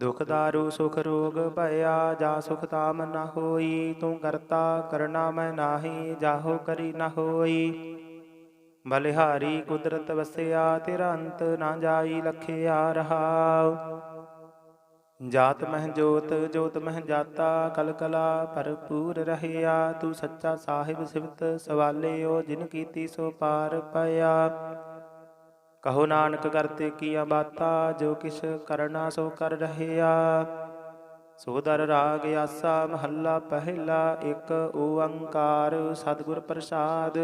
ਦੁਖ ਦਾਰੂ ਸੁਖ ਰੋਗ ਭਇਆ, ਜਾ ਸੁਖ ਤਾਮ ਨ ਹੋਈ, ਤੂੰ ਕਰਤਾ ਕਰਨਾ ਮੈਂ ਨਾਹੀ, ਜਾਹੋ ਕਰੀ ਨ ਹੋਈ। ਬਲਿਹਾਰੀ ਕੁਦਰਤ ਵਸਿਆ, ਤੇਰਾ ਅੰਤ ਨਾ ਜਾਈ, ਲਖਿਆ ਰਹਾਉ। ਜਾਤ ਮਹਿ ਜੋਤ ਜੋਤ ਮਹਿ ਜਾਤਾ, ਕਲ ਕਲਾ ਭਰਪੂਰ ਰਹਿਆ। ਤੂੰ ਸੱਚਾ ਸਾਹਿਬ ਸਿਵਤ ਸਵਾਲਿਓ, ਜਿਨ ਕੀਤੀ ਸੋ ਪਾਰ ਪਿਆ ਕਹੋ ਨਾਨਕ ਕਰਤੇ ਕੀਆ ਬਾਤਾ, ਜੋ ਕਿਛ ਕਰਨਾ ਸੋ ਕਰ ਰਹਿਆ। ਸੋ ਦਰ ਰਾਗ ਆਸਾ, ਮਹੱਲਾ ਪਹਿਲਾ, ਇੱਕ ਓੰਕਾਰ, ਸਤਿਗੁਰ ਪ੍ਰਸਾਦ।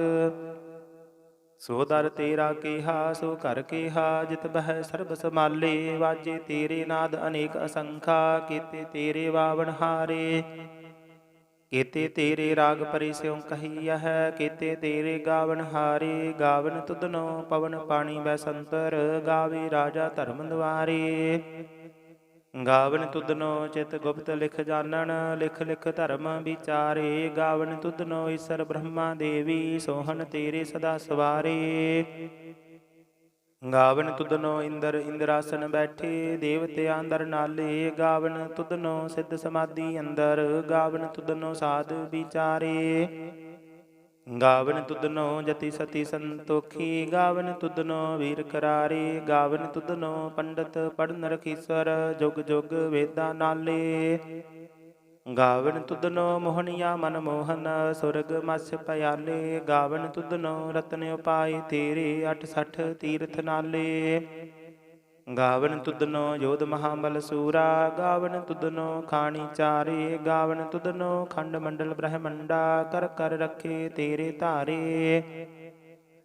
ਸੋ ਦਰ ਤੇਰਾ ਕੀਹਾ, ਸੋ ਕਰ ਕੀਹਾ, ਜਿਤ ਬਹਿ ਸਰਬ ਸਮਾਲੇ ਵਾਜੇ ਤੇਰੇ ਨਾਦ ਅਨੇਕ ਅਸੰਖਾ, ਕੀਤੇ ਤੇਰੇ ਵਾਵਣ ਹਾਰੇ। ਕੀਤੇ ਤੇਰੇ ਰਾਗ ਪਰਿ ਸਿਉ ਕਹੀਆ ਹੈ, ਕੀਤੇ ਤੇਰੇ ਗਾਵਨ ਹਾਰੇ, ਗਾਵਨ ਤੁਧਨੋ ਪਵਨ ਪਾਣੀ ਬੈ ਸੰਤਰ ਗਾਵੇ ਰਾਜਾ ਧਰਮ ਦੁਆਰੇ ਗਾਵਨ ਤੁਧਨੋ ਚਿਤ ਗੁਪਤ ਲਿਖ ਜਾਣਨ, ਲਿਖ ਲਿਖ ਧਰਮ ਵਿਚਾਰੇ। ਗਾਵਨ ਤੁਧਨੋ ਈਸ਼ਰ ਬ੍ਰਹਮਾ ਦੇਵੀ, ਸੋਹਣ ਤੇਰੇ ਸਦਾ ਸਵਾਰੇ। ਗਾਵਨ ਤੁਧਨੋ ਇੰਦਰ ਇੰਦਰਾਸਨ ਬੈਠੇ, ਦੇਵਤੇ ਅੰਦਰ ਨਾਲੇ, ਗਾਵਨ ਤੁਧਨੋ ਸਿੱਧ ਸਮਾਧੀ ਅੰਦਰ, ਗਾਵਨ ਤੁਧਨੋ ਸਾਧ ਵਿਚਾਰੇ। ਗਾਵਨ ਤੁਧਨੋ ਜਤੀ ਸਤੀ ਸੰਤੋਖੀ, ਗਾਵਨ ਤੁਧਨੋ ਵੀਰ ਕਰਾਰੇ, ਗਾਵਨ ਤੁਧਨੋ ਪੰਡਤ ਪੜਨ ਰਖੀਸਰ ਜੁਗ ਜੁਗ ਵੇਦਾਂ ਨਾਲੇ। ਗਾਵਨ ਤੁਧਨੋ ਮੋਹਨਿਆ ਮਨ ਮੋਹਨ, ਸੁਰਗ ਮਸ ਪਿਆਲੇ। ਗਾਵਨ ਤੁਧਨੋ ਰਤਨ ਉਪਾਏ, ਤੇਰੇ 68 ਤੀਰਥ ਨਾਲੇ। ਗਾਵਨ ਤੁਧਨੋ ਯੋਧ ਮਹਾਬਲ ਸੂਰਾ। ਗਾਵਨ ਤੁਧਨੋ ਖਾਣੀ ਚਾਰੇ। ਗਾਵਨ ਤੁਧਨੋ ਖੰਡ ਮੰਡਲ ਬ੍ਰਹਮੰਡਾ। ਕਰ ਕਰ ਰੱਖੇ ਤੇਰੇ ਧਾਰੇ।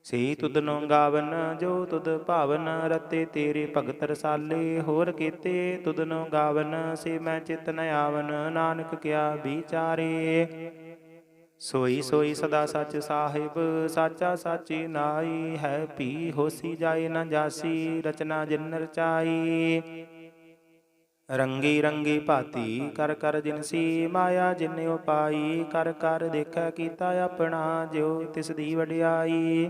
ਸੇ ਤੁਧਨੋ ਗਾਵਨ, ਜੋ ਤੁਧ ਭਾਵਨ, ਰਤੇ ਤੇਰੇ ਭਗਤ ਰਸਾਲੇ। ਹੋਰ ਕੀਤੇ ਤੁਧਨੋ ਗਾਵਨ, ਸੇ ਮੈਂ ਚਿਤ ਨ ਆਵਨ, ਨਾਨਕ ਕਿਆ ਵਿਚਾਰੇ। ਸੋਈ ਸੋਈ ਸਦਾ ਸੱਚ ਸਾਹਿਬ, ਸਾਚਾ ਸਾਚੀ ਨਾਈ, ਹੈ ਭੀ ਹੋਸੀ ਜਾਏ ਨਾ ਜਾਸੀ, ਰਚਨਾ ਜਿਨ ਰਚਾਈ। ਰੰਗੀ ਰੰਗੀ ਭਾਤੀ ਕਰ ਕਰ ਜਿਨਸੀ ਮਾਇਆ ਜਿਨ ਉਪਾਈ, ਕਰ ਕਰ ਦੇਖੈ ਕੀਤਾ ਆਪਣਾ, ਜਿਉ ਤਿਸ ਦੀ ਵਡਿਆਈ।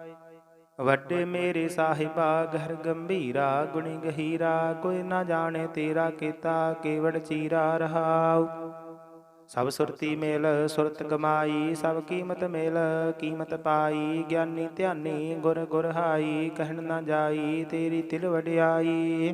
ਵੱਡੇ ਮੇਰੇ ਸਾਹਿਬਾ, ਘਰ ਗੰਭੀਰਾ, ਗੁਣੀ ਗਹੀਰਾ, ਕੋਈ ਨਾ ਜਾਣੇ ਤੇਰਾ ਕੀਤਾ ਕੇਵੜ ਚੀਰਾ ਰਹਾਉ। ਸਭ ਸੁਰਤੀ ਮੇਲ, ਸੁਰਤ ਕਮਾਈ, ਸਭ ਕੀਮਤ ਮੇਲ, ਕੀਮਤ ਪਾਈ, ਗਿਆਨੀ ਧਿਆਨੀ ਗੁਰ ਗੁਰ ਹਾਈ, ਕਹਿਣ ਨਾ ਜਾਈ, ਤੇਰੀ ਤਿਲ ਵਡਿਆਈ।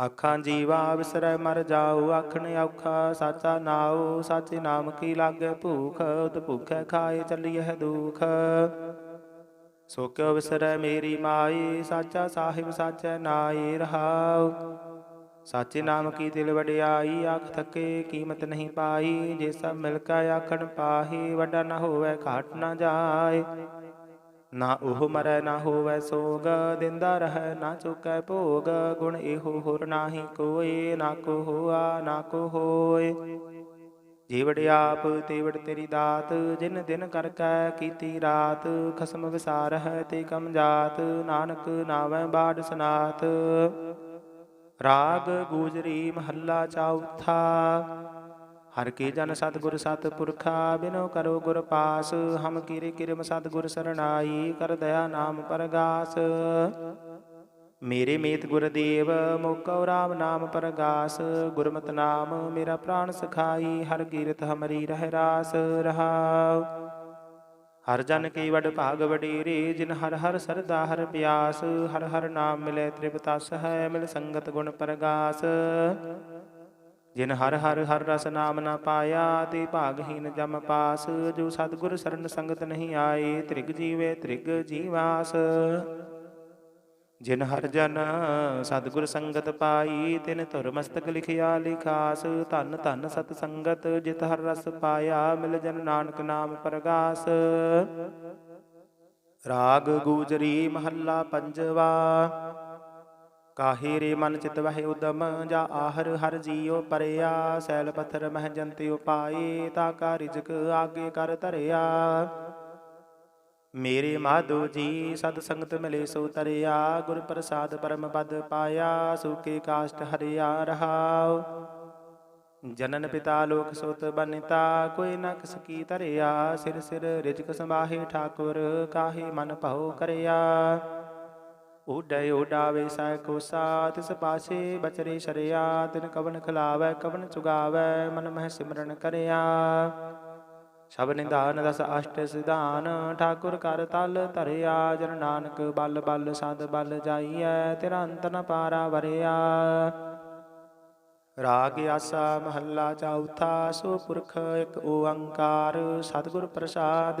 ਆਖਾਂ ਜੀਵਾ ਵਿਸਰੈ ਮਰ ਜਾਉ ਆਖਣ ਔਖਾ ਸਾਚਾ ਨਾਉ, ਸਾਚੇ ਨਾਮ ਕੀ ਲਾਗੇ ਭੂਖ ਉਤ ਭੁਖੈ ਖਾਏ ਚੱਲੀਐ ਦੁਖ। ਸੋ ਕਿਉ ਵਿਸਰੈ ਮੇਰੀ ਮਾਈ, ਸਾਚਾ ਸਾਹਿਬ ਸਾਚੈ ਨਾਈ ਰਹਾਉ। ਸਾਚੇ ਨਾਮ ਕੀ ਦਿਲ ਵਡਿਆਈ, ਆਖ ਥਕੇ ਕੀਮਤ ਨਹੀਂ ਪਾਈ, ਜੇ ਸਭ ਮਿਲ ਕੇ ਆਖਣ ਪਾਹੀ, ਵੱਡਾ ਨਾ ਹੋਵੇ ਘਾਟ ਨਾ ਜਾਏ। ਨਾ ਉਹ ਮਰੈ ਨਾ ਹੋਵੈ ਸੋਗ, ਦਿੰਦਾ ਰਹੈ ਨਾ ਚੁਕੈ ਭੋਗ, ਗੁਣ ਇਹੋ ਹੋਰ ਨਾਹੀ ਕੋਏ, ਨਾ ਕੋ ਹੋਆ, ਨਾ ਕੋ ਹੋਏ। ਜੀਵੜ ਆਪ, ਤੇਵੜ ਤੇਰੀ ਦਾਤ, ਜਿਨ ਦਿਨ ਕਰ ਕੈ ਕੀਤੀ ਰਾਤ, ਖਸਮ ਵਿਸਾਰ ਤੇ ਕਮ ਜਾਤ, ਨਾਨਕ ਨਾਵੈ ਬਾੜ ਸਨਾਤ। ਰਾਗ ਗੂਜਰੀ ਮਹੱਲਾ ਚੌਥਾ। ਹਰ ਕੀ ਜਨ ਸਤਿਗੁਰ ਸਤਿਪੁਰਖਾ, ਬਿਨੋ ਕਰੋ ਗੁਰ ਪਾਸ, ਹਮ ਕੀਰੇ ਕਿਰਮ ਸਤਿਗੁਰ ਸਰਣਾਈ, ਕਰ ਦਇਆ ਨਾਮ ਪਰਗਾਸ। ਮੇਰੇ ਮੀਤ ਗੁਰਦੇਵ ਮੋਕਉ ਰਾਮ ਨਾਮ ਪਰਗਾਸ, ਗੁਰਮਤਿ ਨਾਮ ਮੇਰਾ ਪ੍ਰਾਣ ਸਖਾਈ, ਹਰ ਕੀਰਤ ਹਮਰੀ ਰਹਿ ਰਾਸ ਰਹਾਉ। ਹਰ ਜਨ ਕੀ ਵਡ ਭਾਗ ਵਡੇਰੇ, ਜਿਨ ਹਰ ਹਰ ਸਰਦਾ ਹਰ ਪਿਆਸ, ਹਰ ਹਰ ਨਾਮ ਮਿਲੇ ਤ੍ਰਿਪਤਸ ਹੈ ਮਿਲ ਸੰਗਤ ਗੁਣ ਪਰਗਾਸ। ਜਿਨ ਹਰ ਹਰ ਹਰ ਰਸ ਨਾਮ ਨਾ ਪਾਇਆ, ਤੇ ਭਾਗਹੀਨ ਜਮ ਪਾਸ। ਜੋ ਸਤਿਗੁਰ ਸਰਨ ਸੰਗਤ ਨਹੀਂ ਆਏ, ਤ੍ਰਿਗ ਜੀਵੇ ਤ੍ਰਿਗ ਜੀਵਾਸ। ਜਿਨ ਹਰ ਜਨ ਸਤਿਗੁਰ ਸੰਗਤ ਪਾਈ, ਤਿਨ ਧੁਰ ਮਸਤਕ ਲਿਖਿਆ ਲਿਖਾਸ। ਧਨ ਧਨ ਸਤ ਸੰਗਤ, ਜਿਤ ਹਰ ਰਸ ਪਾਇਆ, ਮਿਲ ਜਨ ਨਾਨਕ ਨਾਮ ਪ੍ਰਗਾਸ। ਰਾਗ ਗੂਜਰੀ ਮਹੱਲਾ ਪੰਜਵਾ। ਕਾਹੇ ਰੇ ਮਨ ਚਿਤ ਵਹਿ ਉਦਮ, ਜਾ ਆਹਰ ਹਰ ਜੀਉ ਪਰਿਆ। ਸੈਲ ਪੱਥਰ ਮਹਿ ਜੰਤਿ ਉਪਾਏ, ਤਾ ਕਾ ਰਿਜਕ ਆਗੇ ਕਰ ਧਰਿਆ। ਮੇਰੇ ਮਾਧੋ ਜੀ ਸਤ ਸੰਗਤ ਮਿਲੇ ਸੋ ਤਰਿਆ। ਗੁਰ ਪ੍ਰਸਾਦ ਪਰਮ ਪਦ ਪਾਇਆ, ਸੁਕੇ ਕਾਸ਼ਟ ਹਰਿਆ ਰਹਾਉ। ਜਨਨ ਪਿਤਾ ਲੋਕ ਸੋਤ ਬਨਿਤਾ, ਕੋਈ ਨਾ ਕਿਸ ਕੀ ਤਰਿਆ ਸਿਰ ਸਿਰ ਰਿਜਕ ਸੰਭਾਹੇ ਠਾਕੁਰ, ਕਾਹੇ ਮਨ ਭਉ ਕਰਿਆ। ਉਡੈ ਉਡਾਵੇ ਸੈ ਕੋਸਾ ਤਿਸ ਪਾਸੇ ਬਚਰੇ ਸ਼ਰਿਆ, ਤਿਨ ਕਵਨ ਖਿਲਾਵੈ, ਕਵਨ ਚੁਗਾਵੈ, ਮਨ ਮਹਿ ਸਿਮਰਨ ਕਰਿਆ। ਸ਼ਬ ਨਿਧਾਨ ਦਸ ਅਸ਼ਟ ਸਿਧਾਨ, ਠਾਕੁਰ ਕਰ ਤਲ ਧਰਿਆ, ਜਨ ਨਾਨਕ ਬਲ ਬਲ ਸਦ ਬਲ ਜਾਈਐ ਤੇਰਾ ਅੰਤ ਨ ਪਾਰਾ ਵਰਿਆ। ਰਾਗ ਆਸਾ ਮਹੱਲਾ ਚੌਥਾ, ਸੋ ਪੁਰਖ ਇੱਕ ਓੰਕਾਰ, ਸਤਿਗੁਰ ਪ੍ਰਸਾਦ।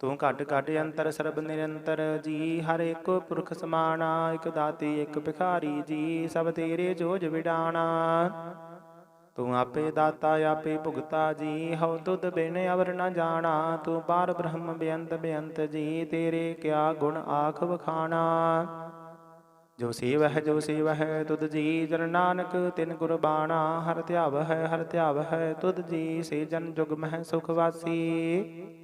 ਤੂੰ ਘਟ ਘਟ ਅੰਤਰ ਸਰਬ ਨਿਰੰਤਰ ਜੀ, ਹਰ ਇੱਕ ਪੁਰਖ ਸਮਾਣਾ, ਇਕ ਦਾਤੀ, ਇੱਕ ਭਿਖਾਰੀ ਜੀ, ਸਭ ਤੇਰੇ ਜੋਜ ਵਿਡਾਣਾ। ਤੂੰ ਆਪੇ ਦਾਤਾ, ਆਪੇ ਭੁਗਤਾ ਜੀ, ਹਉ ਤੁਧ ਬਿਨ ਅਵਰ ਨ ਜਾਣਾ। ਤੂੰ ਪਾਰ ਬ੍ਰਹਮ ਬੇਅੰਤ ਬੇਅੰਤ ਜੀ, ਤੇਰੇ ਕਿਆ ਗੁਣ ਆਖ ਵਖਾਣਾ। ਜੋ ਸੇਵ ਹੈ ਜੋ ਸੇਵ ਹੈ ਤੁਧ ਜੀ, ਜਨ ਨਾਨਕ ਤਿਨ ਗੁਰਬਾਣਾ। ਹਰ ਧਿਆਵ ਹੈ ਹਰ ਧਿਆਵ ਹੈ ਤੁਧ ਜੀ, ਸੇ ਜਨ ਜੁਗ ਮਹਿ ਸੁਖ ਵਾਸੀ।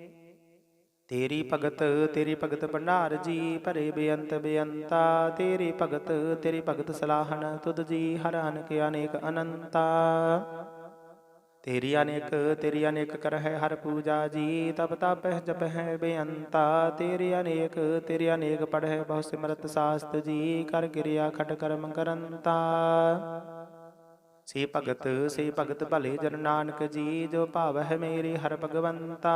ਤੇਰੀ ਭਗਤ ਤੇਰੀ ਭਗਤ ਭੰਡਾਰ ਜੀ ਭਰੇ ਬੇਅੰਤ ਬੇਅੰਤਾ। ਤੇਰੀ ਭਗਤ ਤੇਰੀ ਭਗਤ ਸਲਾਹਣ, ਤੁਧ ਜੀ ਹਰ ਅਨਕ ਅਨੇਕ ਅਨੰਤਾ। ਤੇਰੀ ਅਨੇਕ ਤੇਰੀ ਅਨੇਕ ਕਰ ਹੈ ਹਰ ਪੂਜਾ ਜੀ ਤਪ ਤਪਹਿ ਜਪਹਿ ਬੇਅੰਤਾ। ਤੇਰੀ ਅਨੇਕ ਤੇਰੀ ਅਨੇਕ ਪੜਹਿ ਬਹੁ ਸਿਮਰਤ ਸਾਸਤ ਜੀ, ਕਰ ਗਿਰਿਆ ਖਟ ਕਰਮ ਕਰੰਤਾ। ਸੇ ਭਗਤ ਸੇ ਭਗਤ ਭਲੇ ਜਨ ਨਾਨਕ ਜੀ, ਜੋ ਭਾਵ ਹੈ ਮੇਰੇ ਹਰ ਭਗਵੰਤਾ।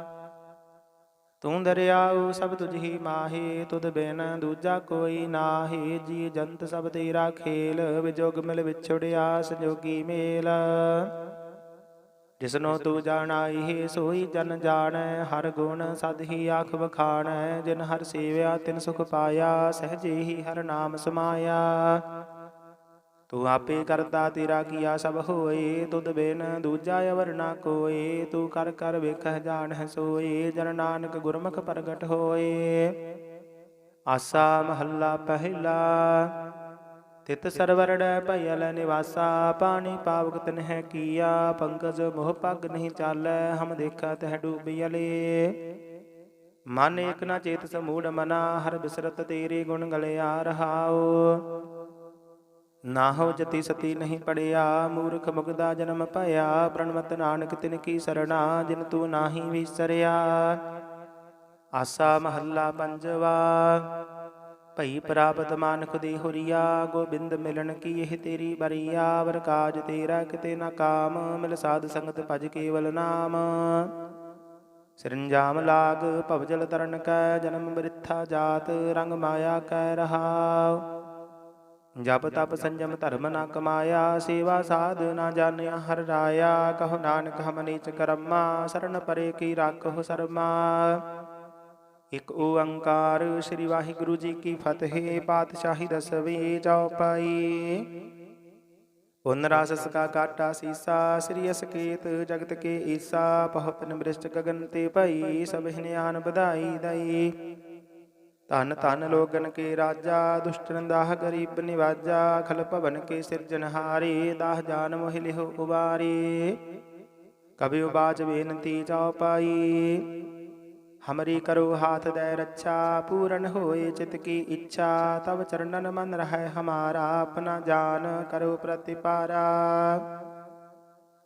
ਤੂੰ ਦਰਿਆਉ ਸਭ ਤੁਝ ਹੀ ਮਾਹੀ, ਤੁਧ ਬਿਨ ਦੂਜਾ ਕੋਈ ਨਾਹੀ। ਜੀ ਜੰਤ ਸਭ ਤੇਰਾ ਖੇਲ, ਵਿਜੋਗ ਮਿਲ ਵਿਛੜਿਆ ਸੰਜੋਗੀ ਮੇਲ। ਜਿਸਨੋ ਤੂੰ ਜਾਣਾਈ ਸੋਈ ਜਨ ਜਾਣੈ, ਹਰ ਗੁਣ ਸਦ ਹੀ ਆਖ ਵਖਾਣੈ। ਜਿਨ ਹਰ ਸੇਵਿਆ ਤਿਨ ਸੁਖ ਪਾਇਆ, ਸਹਜੇ ਹੀ ਹਰ ਨਾਮ ਸਮਾਇਆ। ਤੂੰ ਆਪੇ ਕਰਤਾ ਤੇਰਾ ਕੀਆ ਸਭ ਹੋਏ, ਤੁਧ ਬਿਨ ਦੂਜਾ ਅਵਰ ਨਾ ਕੋਏ, ਤੂੰ ਕਰ ਕਰ ਵੇਖਹਿ ਜਾਣਹਿ ਸੋਏ, ਜਨ ਨਾਨਕ ਗੁਰਮੁਖ ਪ੍ਰਗਟ ਹੋਏ। ਆਸਾ ਮਹੱਲਾ ਪਹਿਲਾ, ਤਿਤ ਸਰਵਰੜੈ ਭਇਲ ਨਿਵਾਸਾ, ਪਾਣੀ ਪਾਵਕ ਤਨਹਿ ਕੀਆ, ਪੰਕਜ ਮੋਹ ਪੱਗ ਨਹੀਂ ਚਾਲੈ, ਹਮ ਦੇਖਾ ਤਹਿ ਡੂਬਿਅਲੇ ਮਨ ਏਕ ਨਾ ਚੇਤ ਸਮੂੜ ਮਨਾ, ਹਰ ਬਿਸਰਤ ਤੇਰੇ ਗੁਣ ਗਲਿਆ ਰਹਾਉ। ਨਾ ਹੋ ਜਤੀ ਸਤੀ ਨਹੀਂ ਪੜਿਆ, ਮੂਰਖ ਮੁਗਦਾ ਜਨਮ ਭਇਆ ਪ੍ਰਣਵਤ ਨਾਨਕ ਤਿਨ ਕੀ ਸਰਣਾ, ਜਿਨ ਤੂੰ ਨਾਹੀ ਵਿਸਰਿਆ। ਆਸਾ ਮਹੱਲਾ ਪੰਜਵਾ, ਭਈ ਪ੍ਰਾਪਤ ਮਾਨਕ ਦੀ ਹੁਰੀਆ, ਗੋਬਿੰਦ ਮਿਲਣ ਕੀ ਇਹ ਤੇਰੀ ਬਰੀਆ, ਵਰ ਕਾਜ ਤੇਰਾ ਕਿਤੇ ਨਾ ਕਾਮ, ਮਿਲ ਸਾਧ ਸੰਗਤ ਭਜ ਕੇਵਲ ਨਾਮ। ਸਿਰੰਜਾਮ ਲਾਗ ਭਵਜਲ ਤਰਨ ਕੈ, ਜਨਮ ਬ੍ਰਿਥਾ ਜਾਤ, ਰੰਗ ਮਾਇਆ ਕੈ ਰਹਾਉ। ਜਪ ਤਪ ਸੰਜਮ ਧਰਮ ਨਾ ਕਮਾਇਆ, ਸੇਵਾ ਸਾਧ ਨਾ ਜਾਣਿਆ, ਹਰ ਰਾਇਆ ਕਹੋ ਨਾਨਕ ਹਮ ਨੀਚ ਕਰਮਾ ਸਰਣ ਪਰੇ ਕੀ ਰਾਖੋ ਸਰਮਾ। ਇਕ ਓੰਕਾਰ ਸ੍ਰੀ ਵਾਹਿਗੁਰੂ ਜੀ ਕੀ ਫਤਿਹ, ਪਾਤਸ਼ਾਹੀ ਦਸਵੀਂ ਚੌਪਾਈ ਪੁਨ ਰਾਸਸ ਕਾਟਾ ਸੀਸਾ, ਸ੍ਰੀ ਅਸਕੇਤ ਜਗਤ ਕੇ ਈਸਾ ਪਹੁਪਨ ਬ੍ਰਿਸ਼ਟ ਗਗਨ ਤੇ ਭਈ, ਸਭ ਹਿਨਿਆਨ ਵਧਾਈ ਦਈ। ਧਨ ਧਨ ਲੋਗਨ ਕੇ ਰਾਜਾ, ਦੁਸ਼ਟਨ ਦਾਹ ਗਰੀਬ ਨਿਵਾਜਾ, ਖਲ ਭਵਨ ਕੇ ਸਿਰਜਨਹਾਰੇ ਦਾਹ ਜਾਨ ਮੋਹਿ ਲਿਹੁ ਉਬਾਰੇ। ਕਬਿ ਉਬਾਚ ਬੇਨਤੀ ਚਉਪਾਈ, ਹਮਰੀ ਕਰੋ ਹਾਥ ਦੇ ਰੱਛਾ, ਪੂਰਨ ਹੋਏ ਚਿਤ ਕੀ ਇੱਛਾ ਤਬ ਚਰਨਨ ਮਨ ਰਹਿ ਹਮਾਰਾ, ਆਪਣਾ ਜਾਨ ਕਰੋ ਪ੍ਰਤਿਪਾਰਾ।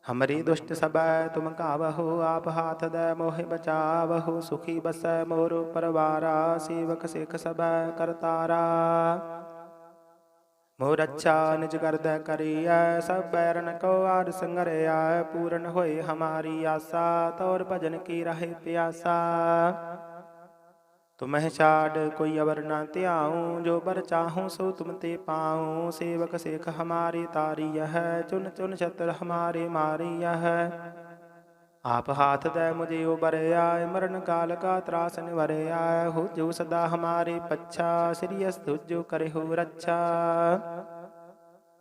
ਹਮਰੀ ਦੁਸ਼ਟ ਸਬੈ ਤੁਮ ਕਾਵਹੋ ਆਪ ਹਾਥ ਦੇ ਮੋਹਿ ਬਚਾਵਹੋ ਸੁਖੀ ਬਸੈ ਮੋਰ ਪਰਵਾਰਾ ਸੇਵਕ ਸਿਖ ਸਬੈ ਕਰਤਾਰਾ ਮੋਰ ਅੱਛਾ ਨਿਜ ਕਰਦਾ ਕਰੀਐ ਸਭ ਬੈਰਨ ਕੋ ਆਦ ਸੰਗਰਿਆ ਪੂਰਨ ਹੋਏ ਹਮਾਰੀ ਆਸਾ ਤੌਰ ਭਜਨ ਕੀ ਰਹੇ ਪਿਆਸਾ ਤੁਮਹਿ ਛਾੜ ਕੋਈ ਅਵਰ ਨਾ ਧਿਆਉ, ਜੋ ਬਰ ਚਾਹੂੰ ਸੋ ਤੁਮ ਤੇ ਪਾਉ। ਸੇਵਕ ਸੇਖ ਹਮਾਰੀ ਤਾਰੀ ਚੁਨ ਚੁਨ ਛਤਰ ਹਮਾਰੇ ਮਾਰੀ ਹੈ। ਆਪ ਹਾਥ ਦੇ ਮੁਝੇ ਉਬਰਿਆ, ਮਰਨ ਕਾਲ ਕਾ ਤਰਾਸ ਨਿਵਰਿਆ। ਹੋ ਜੋ ਸਦਾ ਹਮਾਰੇ ਪੱਛਾ, ਸ੍ਰੀ ਅਸ ਤੁਜੋ ਰੱਛਾ।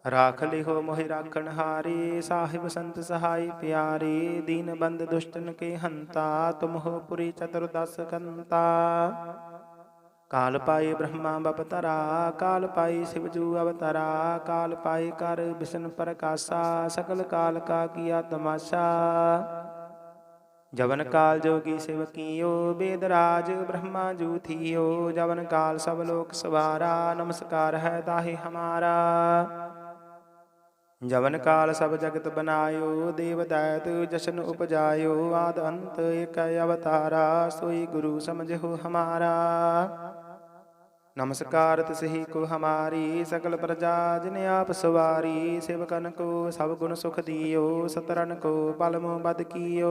ਰਾਖ ਲਿਹੋ ਮੋਹਿ ਰਾਖਣ ਹਾਰੇ ਸਾਹਿਬ ਸੰਤ ਸਹਾਈ ਪਿਆਰੇ ਦੀਨ ਬੰਦ ਦੁਸ਼ਟਨ ਕੇ ਹੰਤਾ ਤੁਮ ਹੋ ਪੁਰੀ ਚਤੁਰਦਸ ਕੰਤਾ ਕਾਲ ਪਾਏ ਬ੍ਰਹਮਾ ਬਪਤਰਾ ਕਾਲ ਪਾਈ ਸਿਵਜੂ ਅਵਤਰਾ ਕਾਲ ਪਾਏ ਕਰ ਬਿਸ਼ਨ ਪ੍ਰਕਾਸ਼ਾ ਸਕਲ ਕਾਲ ਕਾ ਕੀਆ ਤਮਾਸ਼ਾ ਜਵਨ ਕਾਲ ਜੋਗੀ ਸਿਵ ਕੀਓ ਬੇਦ ਰਾਜ ਬ੍ਰਹਮਾ ਜੂ ਥੀਓ ਜਵਨ ਕਾਲ ਸਭ ਲੋਕ ਸਵਾਰਾ ਨਮਸਕਾਰ ਹੈ ਤਾਹੇ ਹਮਾਰਾ ਜਵਨ ਕਾਲ ਸਭ ਜਗਤ ਬਨਾਇਓ ਦੇਵ ਦੈਤ ਜਸ਼ਨ ਉਪਜਾਇਓ, ਆਦ ਅੰਤ ਏਕ ਅਵਤਾਰਾ, ਸੋਈ ਗੁਰੂ ਸਮਝੋ ਹਮਾਰਾ। ਨਮਸਕਾਰ ਤਿਸਹੀ ਕੋ ਹਮਾਰੀ ਸਕਲ ਪ੍ਰਜਾ ਜਿਨ ਆਪ ਸਵਾਰੀ, ਸਿਵਕਨ ਕੋ ਸਭ ਗੁਣ ਸੁਖ ਦਿਓ ਸਤਰਨ ਕੋ ਪਲਮੋ ਬਦ ਕੀਓ।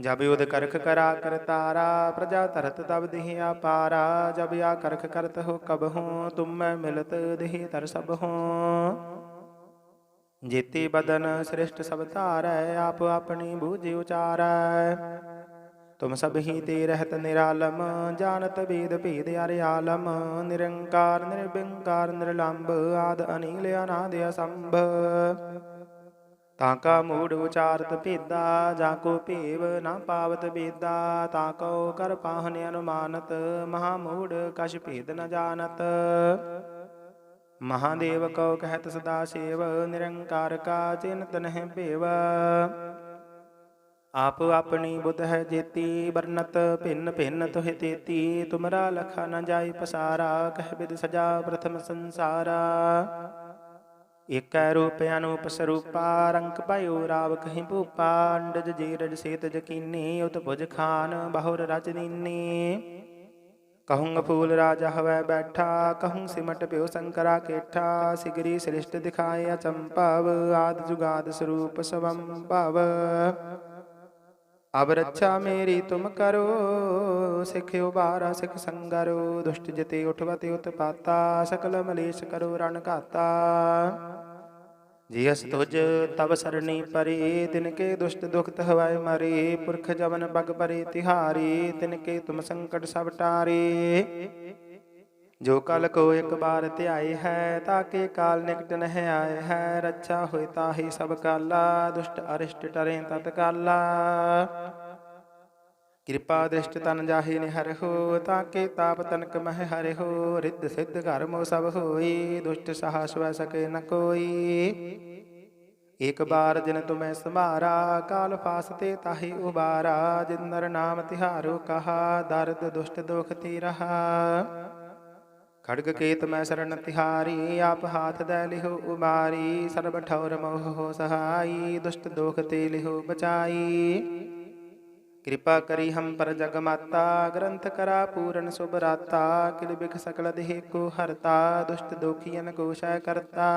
ਜਬ ਉਦ ਕਰਖ ਕਰਾ ਕਰਤਾਰਾ ਪ੍ਰਜਾ ਤਰਤ ਤਬ ਦੇਹ ਆਪਾਰਾ ਜਬ ਆ ਕਰਖ ਕਰਤ ਹੋ ਕਬ ਹੋ, ਤੁਮ ਮੈਂ ਮਿਲਤ ਦੇਹ ਤਰ ਸਭ ਹੋ। ਜੇਤੇ ਬਦਨ ਸ੍ਰਿਸ਼ਟ ਸਭ ਧਾਰੈ, ਆਪ ਆਪਣੀ ਬੂਝ ਉਚਾਰੈ। ਤੁਮ ਸਭ ਹੀ ਤੇ ਰਹਿਤ ਨਿਰਾਲਮ, ਜਾਣਤ ਵੇਦ ਭੇਦ ਅਰਿਆਲਮ ਨਿਰੰਕਾਰ, ਨਿਰਬਿੰਕਾਰ ਨਿਰਲੰਭ ਆਦ ਅਨੀਲ, ਅਨਾਦ ਅਸੰਭ। ਤਾਂ ਕਾ ਮੂੜ ਉਚਾਰਤ ਭੇਦਾ, ਜਾਂ ਕੋ ਭੇਵ ਨਾ ਪਾਵਤ ਬੇਦਾ ਤਾਂ ਕੋ ਕਰ ਪਾਹਨ ਅਨੁਮਾਨਤ, ਮਹਾ ਮੂੜ ਕਛ ਭੇਦ ਨ ਜਾਣਤ। ਮਹਾਦੇਵ ਕੋ ਕਹਿਤ ਸਦਾ ਸੇਵ, ਨਿਰੰਕਾਰ ਕਾ ਚਿੰਤ ਨਹਿ ਭੇਵ। ਆਪ ਆਪਣੀ ਬੁੱਧ ਹੈ ਜੇਤੀ, ਵਰਨਤ ਭਿੰਨ ਭਿੰਨ ਤੋਹਿ ਤੇਤੀ, ਤੁਮਰਾ ਲਖਾ ਨ ਜਾਈ ਪਸਾਰਾ, ਕਹਿ ਬਿਦ ਸਜਾ ਪ੍ਰਥਮ ਸੰਸਾਰਾ। ਏਕੈ ਰੂਪ ਅਨੂਪ ਸਰੂਪਾ ਰੰਗ ਭਇਓ ਰਾਵ ਕਹੀਂ ਭੂਪਾ, ਅੰਡਜ ਜੀਰਜ ਸੇਤ ਜਕੀਨੀ, ਉਤ ਭੁਜ ਖਾਨ, ਬਹੁਰ ਰਚ ਦੀਨੀ ਕਹੂੰ ਫੂਲ ਰਾਜਾ ਹਵੈ ਬੈਠਾ, ਕਹੂੰ ਸਿਮਟ ਪਿਓ ਸੰਕਰਾ ਕੇਠਾ, ਸਿਗਰੀ ਸ੍ਰਿਸ਼ਟ ਦਿਖਾਏ ਅਚੰਭਵ ਆਦ ਜੁਗਾਦ ਸਰੂਪ ਸਵੰ ਅਬ ਰੱਛਾ ਮੇਰੀ ਤੁਮ ਕਰੋ ਸਿਖਿਓ ਬਾਰਾ ਸਿਖ ਸੰਗਰੋ, ਦੁਸ਼ਟ ਜਤੇ ਉਠਵਤੇ ਉਤਪਾਤਾ, ਸਕਲ ਮਲੇਸ਼ ਕਰੋ, ਰਣ ਘਾਤਾ। ਜਿਸ ਤੁਜ ਤਬ ਸਰਣੀ ਪਰੇ, ਤਿਨ ਕੇ ਦੁਸ਼ਟ ਦੁਖਤ ਹਵਾਏ ਮਰੇ, ਪੁਰਖ ਜਵਨ ਬਗ ਪਰੇ ਤਿਹਾਰੇ, ਤਿਨ ਕੇ ਤੁਮ ਸੰਕਟ ਸਭ ਟਾਰੇ। ਜੋ ਕਲ ਕੋ ਇੱਕ ਬਾਰ ਧਿਆਏ ਹੈ, ਤਾਕੇ ਕਾਲ ਨਿਕਟ ਨਹਿ ਆਏ ਹੈ, ਰੱਛਾ ਹੋਇ ਤਾਹੀ ਸਭ ਕਾਲਾ, ਦੁਸ਼ਟ ਅਰਿਸ਼ਟ ਟਰੇ ਤਤ ਕਾਲਾ। ਕਿਰਪਾ ਦ੍ਰਿਸ਼ਟ ਤਨ ਜਾਹੇ ਨਿਹਰਹੁ ਤਾਕੇ ਤਾਪ ਤਨਕ ਮਹਿ ਹਰਿਹੁ ਰਿੱਧ ਸਿੱਧ ਘਰ ਮੋ ਸਭ ਹੋਈ, ਦੁਸ਼ਟ ਸਹਾ ਸਵੈ ਸਕੇ ਨ ਕੋਈ। ਇਕ ਬਾਰ ਜਿਨ ਤੁਮੈ ਸਮਾਰਾ ਕਾਲ ਫਾਸਤੇ ਤਾਹੀ ਉਬਾਰਾ ਜਿਨ ਨਰ ਨਾਮ ਤਿਹਾਰੋ ਕਹਾ, ਦਰਦ ਦੁਸ਼ਟ ਦੁਖ ਤੀ ਰਹਾ। ਖੜਗ ਕੇਤ ਮੈਂ ਸਰਣ ਤਿਹਾਰੀ, ਆਪ ਹਾਥ ਦੇ ਲਿਹੁ ਉਮਾਰੀ ਸਰਬ ਠੌਰ ਮੋਹ ਹੋ ਸਹਾਈ, ਦੁਸ਼ਟ ਦੋਖ ਤੇ ਲਿਹੁ ਬਚਾਈ। ਕਿਰਪਾ ਕਰੀ ਹਮ ਪਰ ਜਗ ਮਾਤਾ ਗ੍ਰੰਥ ਕਰਾ ਪੂਰਨ ਸੁਭ ਰਾਤਾ, ਕਿਲ ਬਿਖ ਸਕਲ ਦੇਹ ਕੋ ਹਰਤਾ, ਦੁਸ਼ਟ ਦੋਖੀਨ ਕੋ ਸ਼ੈ ਕਰਤਾ।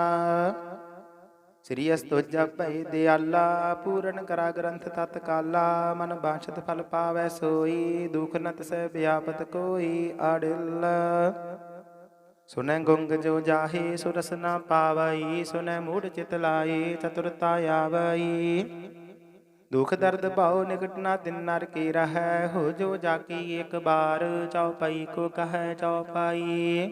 ਸ੍ਰੀ ਅਸਤੁਜ ਭੈ ਦਿਆਲਾ, ਪੂਰਨ ਕਰਾ ਗ੍ਰੰਥ ਤਤ ਕਾਲਾ ਮਨ ਬਾਛਤ ਫਲ ਪਾਵੈ ਸੋਈ, ਦੁਖ ਨਤ ਤਸੈ ਵਿਆਪਤ ਕੋਈ ਆੜਿਲ ਸੁਨੈ ਗੁੰਗ ਜੋ ਜਾਹੇ, ਸੁਰਸ ਨਾ ਪਾਵਈ, ਸੁਨੈ ਮੂੜ ਚਿਤ ਲਾਈ, ਚਤੁਰਤਾ ਆਵਈ। ਦੁਖ ਦਰਦ ਭਾਉ ਨਿਕਟ ਨਾ ਦਿਨ ਨਰ ਕੀ ਰਹੈ, ਹੋ ਜੋ ਜਾਕੀ ਇੱਕ ਬਾਰ ਚਉਪਈ ਕੋ ਕਹੈ ਚਉਪਾਈ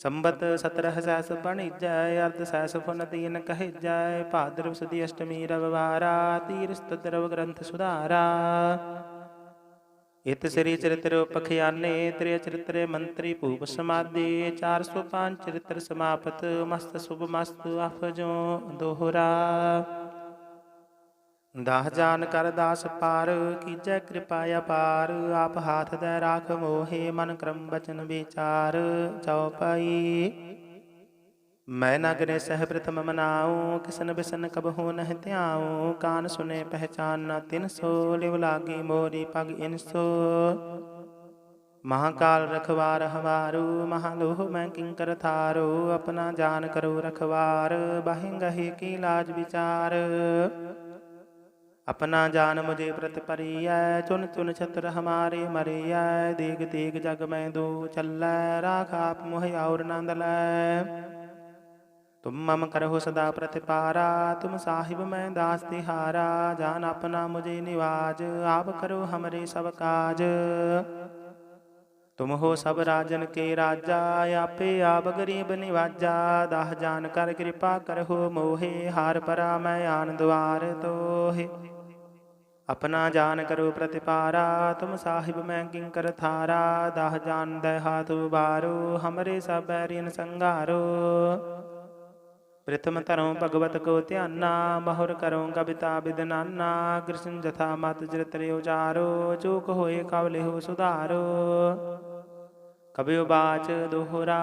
ਸੰਬਤ 17 ਸੈਸ ਬਣੀਜੈ, ਅਰਧ ਸੈਸ ਫੁਨ ਤੀਨ ਕਹਿਜੈ ਭਾਦਰ ਸੁਦੀ ਅਸ਼ਟਮੀ ਰਵਵਾਰਾ ਤੀਰ ਸਤਿ ਗ੍ਰੰਥ ਸੁਧਾਰਾ। ਇਤ ਸ੍ਰੀ ਚਰਿਤ੍ਰ ਪਖਿਆਨੇ ਤ੍ਰਿਯ ਚਰਿਤ੍ਰੇ ਮੰਤਰੀ ਭੂਪ ਸਮਾਦੇ 405 ਚਰਿਤ੍ਰ ਸਮਾਪਤ, ਮਸਤ ਸੁਭ ਮਸਤ ਅਫਜੋ ਦੋਹਰਾ। ਦਾਹ ਜਾਨ ਕਰ ਦਾਸ ਪਾਰ, ਕੀਜੈ ਕਿਰਪਾ ਅਪਾਰ, ਆਪ ਹਾਥ ਦੇ ਰਾਖ ਮੋਹੇ, ਮਨ ਕਰਮ ਬਚਨ ਵਿਚਾਰ ਚਉਪਈ ਮੈਂ ਨਗਰੇ ਸਹਿ ਪ੍ਰਥਮ ਮਨਾਉ, ਕਿਸਨ ਬਿਸਨ ਕਬਹੂ ਨਹਿ ਧਿਆਉ, ਕਾਨ ਸੁਨੇ ਪਹਿਚਾਨ ਨਾ ਤਿਨ ਸੋ, ਲਿਵ ਲਾਗੀ ਮੋਰੀ ਪਗ ਇਨਸੋ ਮਹਾਕਾਲ ਰਖਵਾਰ ਹਵਾਰੂ, ਮਹਾਲੋਹ ਮੈਂ ਕਿੰਕਰ ਥਾਰੋ, ਆਪਣਾ ਜਾਨ ਕਰੋ ਰਖਵਾਰ ਬਹਿੰਗਹੀ ਕੀ ਲਾਜ ਵਿਚਾਰ। ਆਪਣਾ ਜਾਨ ਮੁਝੇ ਪ੍ਰਤ ਪਰੀਐ ਚੁਨ ਚੁਨ ਛਤਰ ਹਮਾਰੇ ਮਰੀਐ, ਦੇਗ ਤੇਗ ਜਗ ਮੈਂ ਦੋ ਚੱਲੈ, ਰਾਖ ਆਪ ਮੋਹਿ ਔਰ ਨੰਦ ਲੈ। ਤੁਮ ਮਮ ਕਰਹੁ ਸਦਾ ਪ੍ਰਤਿਪਾਰਾ, ਤੁਮ ਸਾਹਿਬ ਮੈਂ ਦਾਸ ਤਿਹਾਰਾ, ਜਾਨ ਆਪਣਾ ਮੁਝੇ ਨਿਵਾਜ, ਆਪ ਕਰੋ ਹਮਰੇ ਸਭ ਕਾਜ। ਤੁਮ ਹੋ ਸਭ ਰਾਜਨ ਕੇ ਰਾਜਾ, ਆਪੇ ਆਪ ਗਰੀਬ ਨਿਵਾਜਾ, ਦਹ ਜਾਨ ਕਰ ਕਿਰਪਾ ਕਰਹੁ ਮੋਹੇ, ਹਾਰ ਪਰਾ ਮੈਂ ਆਨ ਦੁਆਰ ਤੋਹੇ। ਆਪਣਾ ਜਾਨ ਕਰੋ ਪ੍ਰਤਿਪਾਰਾ, ਤੁਮ ਸਾਹਿਬ ਮੈਂ ਕਿੰਕਰ ਥਾਰਾ, ਦਹ ਜਾਨ ਦੇ ਹਾਥ ਉਬਾਰੋ ਹਮਰੇ ਸਭ ਬੈਰੀਨ ਸੰਘਾਰੋ। ਪ੍ਰਥਮ ਧਰਮ ਭਗਵਤ ਕੋ ਧਿਆਨਾ, ਮਹੁਰ ਕਰਉ ਕਵਿਤਾ ਬਿਦਨਾਨਾ ਕ੍ਰਿਸ਼ਨ ਜਥਾ ਮਤ ਜਰਤਰੇ ਉਚਾਰੋ ਚੂਕ ਹੋਏ ਕਵ ਲਿਹੁ ਸੁਧਾਰੋ। ਕਬਿਉ ਬਾਚ ਦੋਹਰਾ,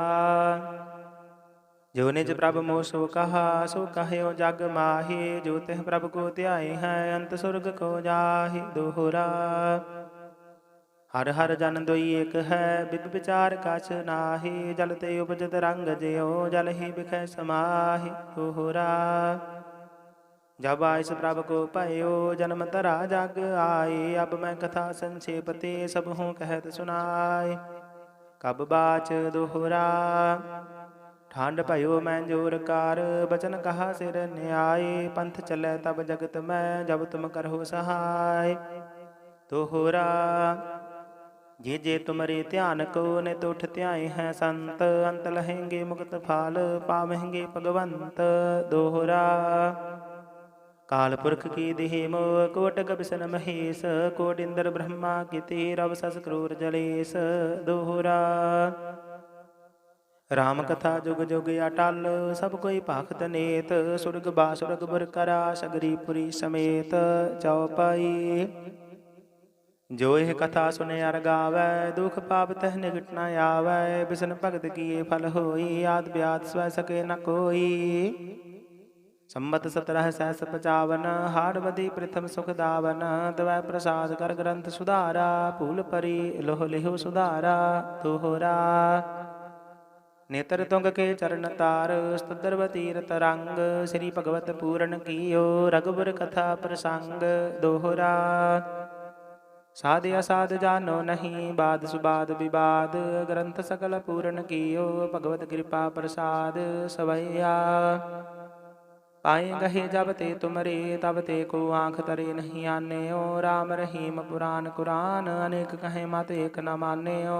ਜੋ ਨਿਜ ਪ੍ਰਭ ਮੋ ਸੋ ਕਹਾ, ਸੋ ਕਹਿਓ ਜਗ ਮਾਹੀ, ਜੋ ਤਿਹ ਪ੍ਰਭ ਕੋ ਧਿਆਏ ਹੈ, ਅੰਤ ਸੁਰਗ ਕੋ ਜਾਹੀ ਦੋਹਰਾ। ਹਰ ਹਰ ਜਨ ਦੋਈ ਏਕ ਹੈ ਬਿਬ ਵਿਚਾਰ ਕਛ ਨਾਹੀ, ਜਲ ਤੇ ਉਪਜਤ ਰੰਗ ਜਿਉ, ਜਲ ਹੀ ਬਿਖੈ ਸਮਾਹੀ ਦੋਹਰਾ ਜਬ ਆਇਸ ਪ੍ਰਭ ਕੋ ਭਇਓ, ਜਨਮ ਤਰਾ ਜਗ ਆਏ ਅਬ ਮੈਂ ਕਥਾ ਸੰਛੇਪ ਤੇ ਸਭ ਹੂੰ ਕਹਿਤ ਸੁਨਾਏ ਕਬ ਬਾਚ ਦੋਹਰਾ। ਠੰਡ ਭਇਓ ਮੈਂ ਜੋਰ ਕਾਰ, ਬਚਨ ਕਹਾ ਸਿਰ ਨਿਆਏ ਪੰਥ ਚੱਲੈ ਤਬ ਜਗਤ ਮੈਂ, ਜਬ ਤੁਮ ਕਰਹੁ ਸਹਾਇ ਤੋਹਰਾ ਜੇ ਜੇ ਤੁਮਰੇ ਧਿਆਨ ਕੋ ਨੇ ਤੁਠ ਧਿਆਏ ਹੈ ਸੰਤ, ਅੰਤ ਲਹੇਂਗੇ ਮੁਕਤ ਫਾਲ ਪਾਵਹਿੰਗੇ ਭਗਵੰਤ ਦੋਹਰਾ। ਕਾਲ ਪੁਰਖ ਕੀ ਦੇਹ ਮੋ ਕੋਟ ਗਬਸਨ ਮਹੇਸ਼ ਕੋਟ ਇੰਦਰ ਬ੍ਰਹਮਾ ਕੀਤੇ ਰਵ ਸਸ ਕਰੂਰ ਜਲੇਸ ਦੋਹਰਾ। ਰਾਮ ਕਥਾ ਜੁਗ ਜੁਗ ਅਟਲ, ਸਭ ਕੋਈ ਭਾਖਤ ਨੇਤ, ਸੁਰਗ ਬਾਸੁਰਗ ਬੁਰ ਕਰਾ, ਸਗਰੀ ਪੁਰੀ ਸਮੇਤ ਚਉਪਾਈ ਜੋ ਇਹ ਕਥਾ ਸੁਨੇ ਅਰ ਗਾਵੈ, ਦੁਖ ਪਾਪ ਤਹ ਨਿਗਟ ਨ ਆਵੈ, ਬਿਸਨ ਭਗਤ ਕੀਏ ਫਲ ਹੋਈ, ਆਦ ਬਿਆਦ ਸਵੈ ਸਕੇ ਨ ਕੋਈ। ਸੰਮਤ 17 ਸਹਿਸ 55 ਹਾੜਵਦੀ ਪ੍ਰਥਮ ਸੁਖ ਦਾਵਨ, ਤਵੈ ਪ੍ਰਸਾਦ ਕਰ ਗ੍ਰੰਥ ਸੁਧਾਰਾ, ਭੂਲ ਪਰੀ ਲੋਹ ਲਿਹੁ ਸੁਧਾਰਾ, ਤੋਹਰਾ। ਨੇਤਰ ਤੁੰਗ ਕੇ ਚਰਨ ਤਾਰ ਸਤਦਰਵਤੀ ਰਤ ਰੰਗ, ਸ੍ਰੀ ਭਗਵਤ ਪੂਰਨ ਕੀਓ ਰਗਵਰ ਕਥਾ ਪ੍ਰਸੰਗ, ਦੋਹਰਾ। ਸਾਧ ਅਸਾਧ ਜਾਨੋ ਨਹੀਂ ਬਾਦ ਸੁਬਾਦ ਵਿਵਾਦ ਗ੍ਰੰਥ ਸਕਲ ਪੂਰਨ ਕੀਓ ਭਗਵਤ ਕਿਰਪਾ ਪ੍ਰਸਾਦ ਸਵਈਆ। ਪਾਏ ਗਹੇ ਜਬ ਤੇ ਤੁਮਰੇ ਤਬ ਤੇ ਕੋ ਆਂਖ ਤਰੇ ਨਹੀਂ ਆਨਿਓ। RAM ਰਹੀਮ ਪੁਰਾਨ ਕੁਰਾਨ ਅਨੇਕ ਕਹੇ ਮਤ ਏਕ ਨ ਮਾਨਿਓ।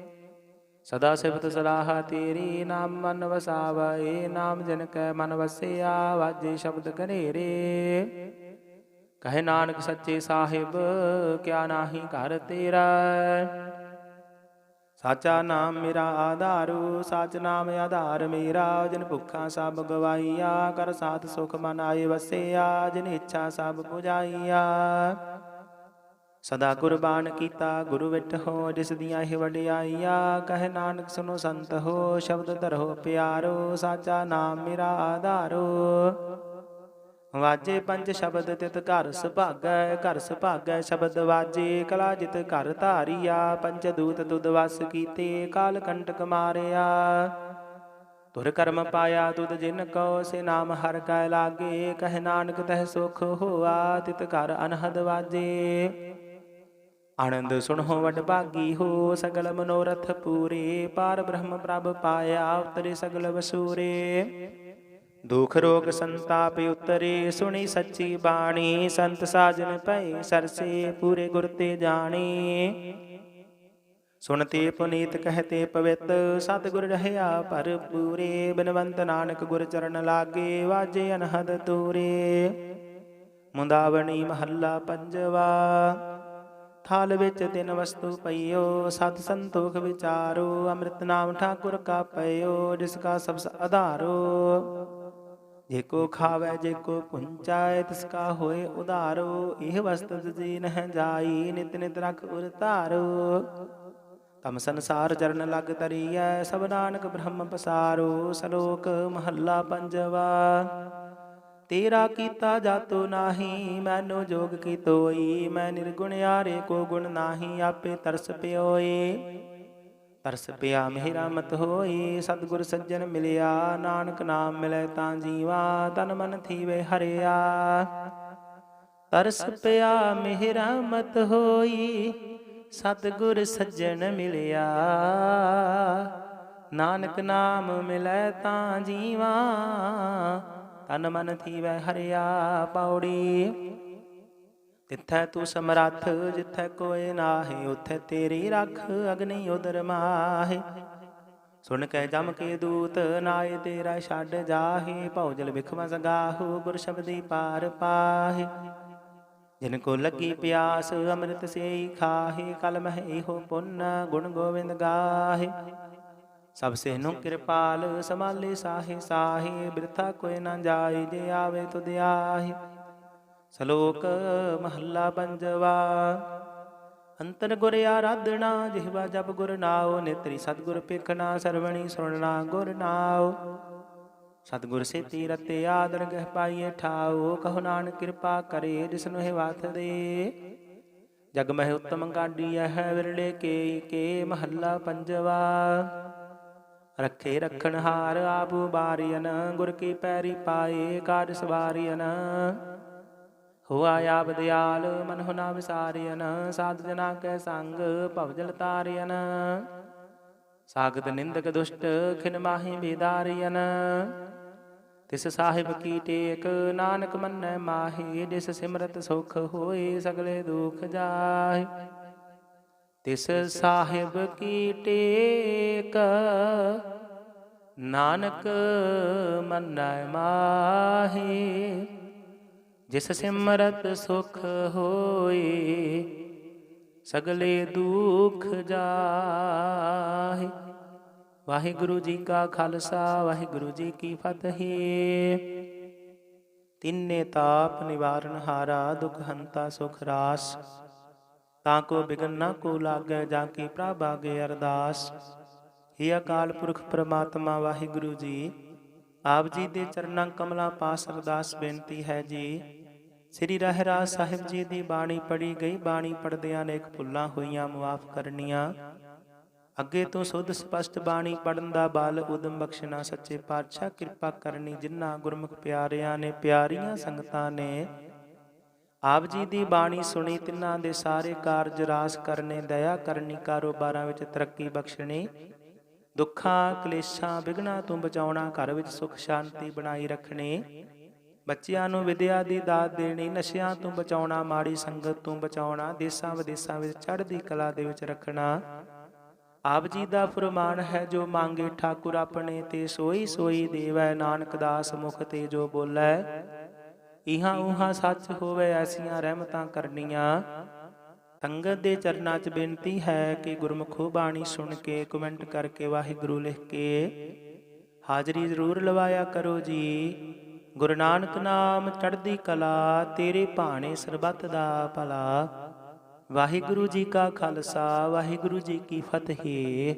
ਸਦਾ ਸਿਫਤ ਸਲਾਹ ਤੇਰੀ ਨਾਮ ਮਨ ਵਸਾਵੈ ਨਾਮ ਜਨ ਕੈ ਮਨ ਵਸਿਆ, ਵਾਜੇ ਸ਼ਬਦ ਘਨੇਰੇ ਕਹੇ ਨਾਨਕ ਸੱਚੇ ਸਾਹਿਬ, ਕਿਆ ਨਾਹੀ ਘਰ ਤੇਰਾ। ਸਾਚਾ ਨਾਮ ਮੇਰਾ ਆਧਾਰੂ, ਸਾਚ ਨਾਮ ਆਧਾਰ ਮੇਰਾ। ਜਿਨ ਭੁੱਖਾ ਸਭ ਗਵਾਈਆ ਕਰ ਸਾਥ ਸੁਖ ਮਨ ਆਏ ਵਸਿਆ, ਜਿਨ ਇੱਛਾ ਸਭ ਪੁਜਾਈਆ। ਸਦਾ ਕੁਰਬਾਨ ਕੀਤਾ, ਗੁਰੂ ਵਿਟ ਹੋ, ਜਿਸ ਦੀਆਂ ਇਹ ਵਡਿਆਈਆ, ਕਹਿ ਨਾਨਕ ਸੁਨੋ ਸੰਤ ਹੋ, ਸ਼ਬਦ ਧਰੋ ਪਿਆਰੋ, ਸਾਚਾ ਨਾਮ ਮੇਰਾ ਆਧਾਰੋ। ਵਾਜੇ ਪੰਜ ਸ਼ਬਦ ਤਿਤ ਘਰ ਸੁਭਾਗੈ ਘਰ ਸੁਭਾਗੈ ਸ਼ਬਦ ਵਾਜੇ, ਕਲਾ ਜਿਤ ਘਰ ਧਾਰੀਆ, ਪੰਜ ਦੂਤ ਤੁਧ ਵਸ ਕੀਤੇ, ਕਾਲ ਕੰਟਕ ਮਾਰਿਆ। ਤੁਰ ਕਰਮ ਪਾਇਆ ਤੁਧ ਜਿਨ ਕੋ ਸੇ ਨਾਮ ਹਰ ਕੈ ਲਾਗੇ, ਕਹਿ ਨਾਨਕ ਤਹਿ ਸੁਖ ਹੋਆ, ਤਿਤ ਘਰ ਅਨਹਦ ਵਾਜੇ। ਆਨੰਦ ਸੁਣੋ ਵਡ ਭਾਗੀ ਹੋ ਸਗਲ ਮਨੋਰਥ ਪੂਰੇ। ਪਾਰ। ਬ੍ਰਹਮ ਪ੍ਰਭ ਪਾਇਆ ਉਤਰੇ ਸਗਲ ਵਸੂਰੇ। ਦੁਖ ਰੋਗ ਸੰਤਾਪ ਉਤਰੇ ਸੁਣੀ ਸੱਚੀ ਬਾਣੀ। ਸੰਤ ਸਾਜਨ ਭਏ ਸਰਸੇ ਪੂਰੇ ਗੁਰ ਤੇ ਜਾਣੀ। ਸੁਣਤੇ ਪੁਨੀਤ ਕਹਤੇ ਪਵਿੱਤ ਸਤਿਗੁਰ ਰਹਿਆ ਭਰਪੂਰੇ। ਬਿਨਵੰਤ ਨਾਨਕ ਗੁਰ ਚਰਨ ਲਾਗੇ ਵਾਜੇ ਅਨਹਦ ਤੂਰੇ ਮੁੰਦਾਵਣੀ ਮਹੱਲਾ ਪੰਜਵਾ। ਥਾਲ ਵਿੱਚ ਤਿੰਨ ਵਸਤੂ ਪਈਓ, ਸਤ ਸੰਤੋਖ ਵਿਚਾਰੋ, ਅੰਮ੍ਰਿਤ ਨਾਮ ਠਾਕੁਰ ਕਾ ਪਈਓ ਜਿਸ ਕਾ ਸਬਸ ਆਧਾਰੋ। ਜੇ ਕੋ ਖਾਵੇ, ਜੇ ਕੋ ਪੁੰਚਾਏ ਤਿਸ ਕਾ ਹੋਏ ਉਧਾਰੋ। ਇਹ ਵਸਤ ਜੀ ਨਹਿ ਜਾਈ, ਨਿਤ ਨਿਤ ਰਖ ਉਰ ਧਾਰੋ। ਤਮ ਸੰਸਾਰ ਚਰਨ ਲਗ ਤਰੀਐ ਸਭ ਨਾਨਕ ਬ੍ਰਹਮ ਪਸਾਰੋ। ਸਲੋਕ ਮਹੱਲਾ ਪੰਜਵਾ। ਤੇਰਾ ਕੀਤਾ ਜਾਤੋ ਨਾਹੀ, ਮੈਨੂੰ ਜੋਗ ਕੀ ਤੋਈ ਮੈਂ ਨਿਰਗੁਣ ਆਰੇ ਕੋ ਗੁਣ ਨਾਹੀ, ਆਪੇ ਤਰਸ ਪਿਓਏ। ਤਰਸ ਪਿਆ ਮੇਰਾ ਮਤ ਹੋਈ ਸਤਿਗੁਰ ਸੱਜਣ ਮਿਲਿਆ। ਨਾਨਕ ਨਾਮ ਮਿਲੇ ਤਾਂ ਜੀਵਾ, ਤਨ ਮਨ ਥੀਵੇ ਹਰਿਆ। ਤਰਸ ਪਿਆ ਮੇਰਾ ਮਤ ਹੋਈ ਸਤਿਗੁਰ ਸੱਜਣ ਮਿਲਿਆ। ਨਾਨਕ ਨਾਮ ਮਿਲੇ ਤਾਂ ਜੀਵਾ ਤਨ ਮਨ ਥੀਵੇ ਹਰਿਆ ਪੌੜੀ। ਤਿੱਥੈ ਤੂੰ ਸਮਰੱਥ, ਜਿੱਥੈ ਕੋਏ ਨਾਹੀ, ਉਥੇ ਤੇਰੀ ਰੱਖ ਅਗਨੀ ਉਦਰ ਮਾਹੇ। ਸੁਣ ਕੇ ਜਮ ਕੇ ਦੂਤ ਨਾਏ ਤੇਰਾ ਛੱਡ ਜਾਹੇ, ਭੌਜਲ ਵਿਖਵਾ ਸਗਾਹੂ, ਗੁਰ ਸ਼ਬਦੀ ਪਾਰ ਪਾਹੇ। ਜਿਨ ਕੋ ਲੱਗੀ ਪਿਆਸ, ਅੰਮ੍ਰਿਤ ਸੇਈ ਖਾਹੇ ਕਲ ਮਹਿ ਇਹੋ ਪੁੰਨ, ਗੁਣ ਗੋਬਿੰਦ ਗਾਹੇ। ਸਭ ਸੇ ਨੂੰ ਕਿਰਪਾਲ ਸਮਾਲੇ ਸਾਹੇ ਸਾਹੇ, ਬਿਰਥਾ ਕੋਈ ਨਾ ਜਾਏ, ਜੇ ਆਵੇ ਤੁਧ ਆਹੇ। ਸ਼ਲੋਕ ਮਹੱਲਾ ਪੰਜਵਾ, ਅੰਤਰ ਗੁਰ ਆਰਾਧਣਾ ਜਿਹਵਾ ਜਪ ਗੁਰ ਨਾਉ, ਨੇਤਰੀ ਸਤਗੁਰ ਪੇਖਣਾ ਸਰਵਣੀ ਸੁਣਨਾ ਗੁਰ ਨਾਉ। ਸਤਗੁਰ ਸੇ ਤੀਰਤੇ ਆਦਰ ਗਹਿ ਪਾਈਏ ਠਾਉ, ਕਹੋ ਨਾਨਕ ਕਿਰਪਾ ਕਰੇ ਜਿਸਨੂੰ ਹੈ ਵਾਤ ਦੇ। ਜਗ ਮਹਿ ਉਤਮ ਗਾਡੀ ਹੈ ਵਿਰਲੇ ਕੇ ਕੇ ਮਹੱਲਾ ਪੰਜਵਾ ਰੱਖੇ ਰਖਣ ਹਾਰ ਆਪੂ ਬਾਰੀਨ ਗੁਰ ਕੀ ਪੈਰੀ ਪਾਏ ਕਾਜ ਸਵਾਰੀਨ ਹੋਆ ਆਪ ਦਿਆਲ ਮਨ ਹੁਨਾ ਵਿਸਾਰਿਆਨ ਸਾਧ ਜਨਾ ਕੈ ਸੰਗ ਭਵਜਲ ਤਾਰਿਆਨ ਸਾਗਤ ਨਿੰਦਕ ਦੁਸ਼ਟ, ਖਿਨ ਮਾਹੀ ਬੇਦਾਰੀਨ ਤਿਸ ਸਾਹਿਬ ਕੀ ਟੇਕ, ਨਾਨਕ ਮੰਨੈ ਮਾਹੀ, ਜਿਸ ਸਿਮਰਤ ਸੁਖ ਹੋਏ ਸਗਲੇ ਦੁਖ ਜਾਏ। ਤਿਸ ਸਾਹਿਬ ਕੀ ਟੇਕ? ਨਾਨਕ ਮੰਨੈ ਮਾਹੀ, ਜਿਸ ਸਿਮਰਤ ਸੁਖ ਹੋਏ ਸਗਲੇ ਦੁਖ ਜਾਹੇ। ਵਾਹਿਗੁਰੂ ਜੀ ਕਾ ਖਾਲਸਾ, ਵਾਹਿਗੁਰੂ ਜੀ ਕੀ ਫਤਿਹ। ਤਿੰਨੇ ਤਾਪ ਨਿਵਾਰਨ ਹਾਰਾ ਦੁਖ ਹੰਤਾ ਸੁਖ ਰਾਸ। ਤਾਂ ਕੋ ਬਿਗਨ ਨਾ ਕੋ ਲਾਗੈ, ਜਾ ਕੀ ਪ੍ਰਭ ਆਗੇ ਅਰਦਾਸ। हे ਅਕਾਲ ਪੁਰਖ ਪ੍ਰਮਾਤਮਾ, ਵਾਹਿਗੁਰੂ ਜੀ, ਆਪ ਜੀ ਦੇ ਚਰਨਾਂ ਕਮਲਾਂ ਪਾਸ ਅਰਦਾਸ ਬੇਨਤੀ ਹੈ ਜੀ। ਸ੍ਰੀ ਰਹਿਰਾਜ ਸਾਹਿਬ ਜੀ ਦੀ ਬਾਣੀ ਪੜੀ ਗਈ, ਬਾਣੀ ਪੜਦਿਆਂ ਇੱਕ ਭੁੱਲਾਂ ਹੋਈਆਂ ਮੁਆਫ ਕਰਨੀਆਂ। ਅੱਗੇ ਤੋਂ ਸੁਧ ਸਪਸ਼ਟ ਬਾਣੀ ਪੜਨ ਦਾ ਬਲ ਉਦਮ ਬਖਸ਼ਣਾ, ਸੱਚੇ ਪਾਤਸ਼ਾਹ ਕਿਰਪਾ ਕਰਨੀ, ਜਿਨ੍ਹਾਂ ਗੁਰਮੁਖ ਪਿਆਰਿਆਂ ਨੇ, ਪਿਆਰੀਆਂ ਸੰਗਤਾਂ ਨੇ ਆਪ ਜੀ ਦੀ ਬਾਣੀ ਸੁਣੀ, ਤਿੰਨਾਂ ਦੇ ਸਾਰੇ ਕਾਰਜ ਰਾਸ ਕਰਨੇ, ਦਇਆ ਕਰਨੀ, ਕਾਰੋਬਾਰਾਂ ਵਿੱਚ ਤਰੱਕੀ ਬਖਸ਼ਣੀ, ਦੁੱਖਾਂ, ਕਲੇਸ਼ਾਂ ਵਿਗਨਾਂ ਤੋਂ ਬਚਾਉਣਾ, ਘਰ ਵਿੱਚ ਸੁਖ, ਸ਼ਾਂਤੀ ਬਣਾਈ ਰੱਖਣੀ, ਬੱਚਿਆਂ ਨੂੰ ਵਿਦਿਆ ਦੀ ਦਾਤ ਦੇਣੀ, ਨਸ਼ਿਆਂ ਤੋਂ ਬਚਾਉਣਾ, ਮਾੜੀ ਸੰਗਤ ਤੋਂ ਬਚਾਉਣਾ, ਦੇਸਾਂ ਵਿਦੇਸਾਂ ਵਿੱਚ ਚੜ੍ਹਦੀ ਕਲਾ ਦੇ ਵਿੱਚ ਰੱਖਣਾ। ਆਪ ਜੀ ਦਾ ਫਰਮਾਨ ਹੈ, ਜੋ ਮੰਗੇ ਠਾਕੁਰ ਆਪਣੇ ਤੇ ਸੋਈ ਸੋਈ ਦੇਵੈ, ਨਾਨਕ ਦਾਸ ਮੁਖ ਤੇ ਜੋ ਬੋਲੇ ਇਹਾਂ ਉਹਾਂ ਸੱਚ ਹੋਵੇ ਐਸੀਆਂ ਰਹਿਮਤਾਂ ਕਰਨੀਆਂ। ਸੰਗਤ ਦੇ ਚਰਨਾਂ 'ਚ ਬੇਨਤੀ ਹੈ ਕਿ ਗੁਰਮੁਖੋ ਬਾਣੀ ਸੁਣ ਕੇ, ਕਮੈਂਟ ਕਰਕੇ, ਵਾਹਿਗੁਰੂ ਲਿਖ ਕੇ ਹਾਜ਼ਰੀ ਜ਼ਰੂਰ ਲਵਾਇਆ ਕਰੋ ਜੀ। ਗੁਰੂ ਨਾਨਕ ਨਾਮ ਚੜ੍ਹਦੀ ਕਲਾ, ਤੇਰੇ ਭਾਣੇ ਸਰਬੱਤ ਦਾ ਭਲਾ। ਵਾਹਿਗੁਰੂ ਜੀ ਕਾ ਖਾਲਸਾ, ਵਾਹਿਗੁਰੂ ਜੀ ਕੀ ਫਤਿਹ।